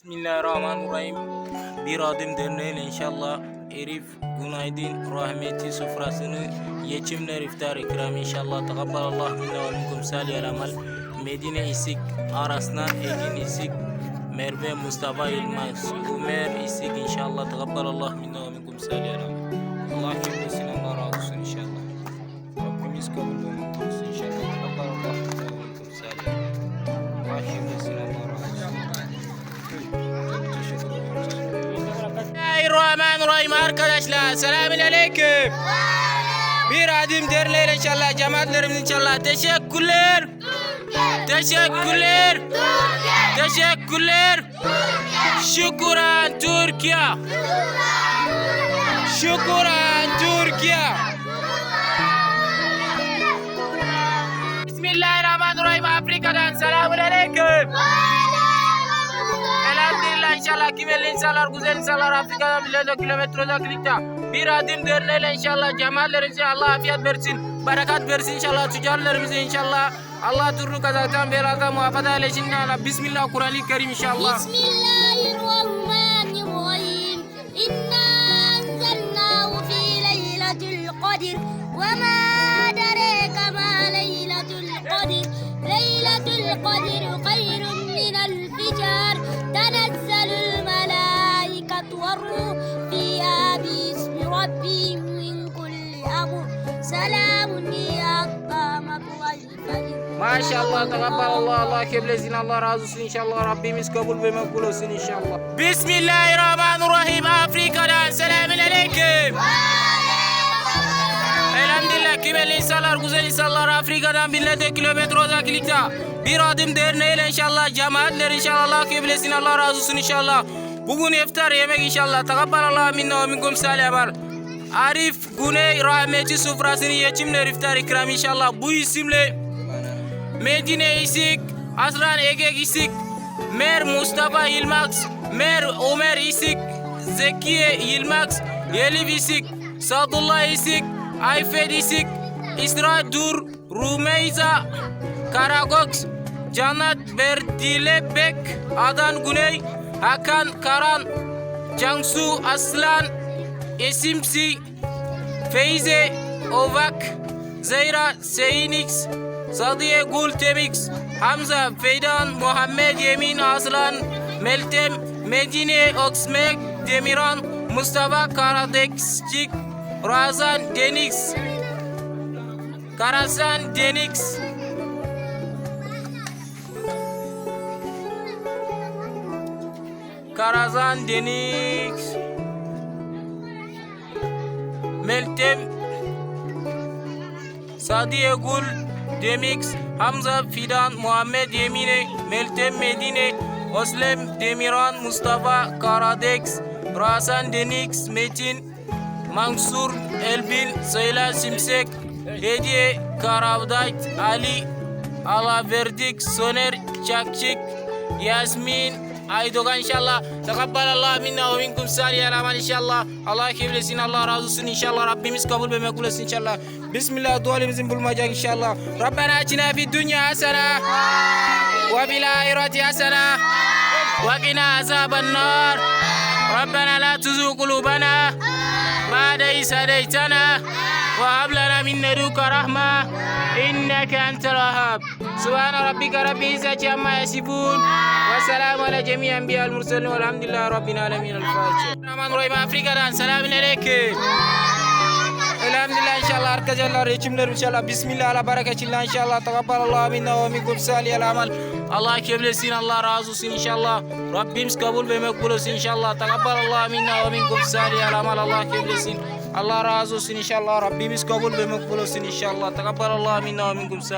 Bismillahirrahmanirrahim. Bir adım derneğiyle inşallah Erif Günaydın rahmeti sofrasını yetimler iftar ikram inşallah. Tekabbalallah minna ve minkum saliyel amel. Medine İsik arasından Egin İsik Merve Mustafa Yılmaz Ömer İsik inşallah. Tekabbalallah minna ve minkum saliyel Bismillahirrahmanirrahim arkadaşlar. Selamünaleyküm. Bir adım derneğiyle inşallah cemaatlerimiz inşallah. Teşekkürler. Teşekkürler. Teşekkürler. Şükran Türkiye. Şükran Türkiye. Bismillahirrahmanirrahim kime insanlar, güzel insanlar Afrika'da, Bilya'da, kilometrede, klikte. Bir adım görüneyle inşallah cemallerimize Allah afiyet versin. Berekat versin inşallah tüccarlarımıze inşallah. Allah türlü kazadan beladan muhafaza eylesin. Bismillah Kur'an-ı Kerim inşallah. Bismillahirrahmanirrahim. İnna enzelnâhu fî leyletil kadir. Ve mâ Maşallah tekabbalallah Allah keblesin Allah razı olsun inşallah Rabbimiz kabul ve makbul olsun inşallah. Bismillahirrahmanirrahim Afrika'dan selamün aleyküm. Elhamdülillah kibirli insanlar güzel insanlar Afrika'dan binlerce kilometre uzaklıkta. Bir adım derneğiyle inşallah cemaatler inşallah Allah keblesin Allah razı olsun inşallah. Bugün iftar yemek inşallah. Tekabbalallah minna ve minkum salih Arif Güney rahmeti sofrasını yetimler iftar ikram inşallah. Bu isimle Medine İsik, Aslan Ege İsik, Mer Mustafa Yılmaz, Mer Ömer İsik, Zekiye Yılmaz, Elif İsik, Sadullah İsik, Ayfet İsik, İsra Dur, Rumeyza, Karagoks, Canat Berdilebek, Adan Güney, Hakan Karan, Cansu Aslan, Esimsi, Feyze Ovak, Zeyra Seyinix, Sadiye Gul Temix, Hamza Feydan, Muhammed Yemin Aslan, Meltem Medine Oksmek, Demiran, Mustafa Karadekçik, Razan Denix, Karasan Denix, Karazan Denix, Meltem Sadiye Gul, Demix, Hamza Fidan, Muhammed Yemine, Meltem Medine, Oslem Demiran, Mustafa Karadex, Rasan Denix, Metin, Mansur Elbil, Sayla Simsek, Hediye Karavdayt, Ali Alaverdik, Soner Çakçık, Yasmin Aydogan inşallah. Tekabbalallah minna ve minkum salihal amal inşallah. Allah kevlesin, Allah razı olsun inşallah. Rabbimiz kabul ve mekbul etsin inşallah. Bismillah dualimizin bulmayacak inşallah. Rabbena atina fid dünya hasene. Ve fil ahireti hasene. Ve qina azaban nar. Rabbena la tuzigh kulubana. بعد إذ هديتنا وهب لنا من لدنك رحمة إنك أنت الوهاب سبحان ربك رب العزة عما يصفون والسلام على جميع الأنبياء المرسلين والحمد لله رب العالمين الفاتحة الرحمن الرحيم أفريقيا سلام عليكم Elhamdülillah inşallah arkadaşlar reçimler inşallah Bismillah ala bereketillah inşallah Tekabbalallah minna ve minkum salihal amal Allah keblesin Allah razı olsun inşallah Rabbimiz kabul ve mekbul olsun inşallah Tekabbalallah minna ve minkum salihal amal Allah keblesin Allah razı olsun inşallah Rabbimiz kabul ve mekbul olsun inşallah Tekabbalallah minna ve minkum